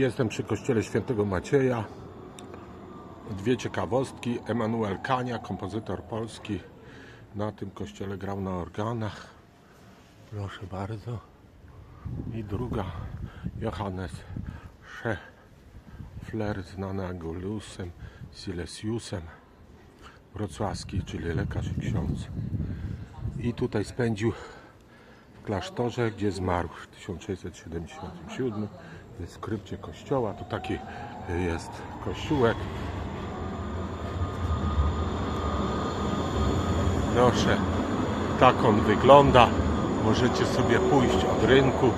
Jestem przy kościele świętego Macieja. Dwie ciekawostki. Emanuel Kania, kompozytor polski, na tym kościele grał na organach. Proszę bardzo. I druga, Johannes Scheffler, znany Angelusem Silesiusem, wrocławski, czyli lekarz i ksiądz. I tutaj spędził klasztorze, gdzie zmarł w 1677. Jest krypcie kościoła. Tu taki jest kościółek. Proszę, tak on wygląda. Możecie sobie pójść od rynku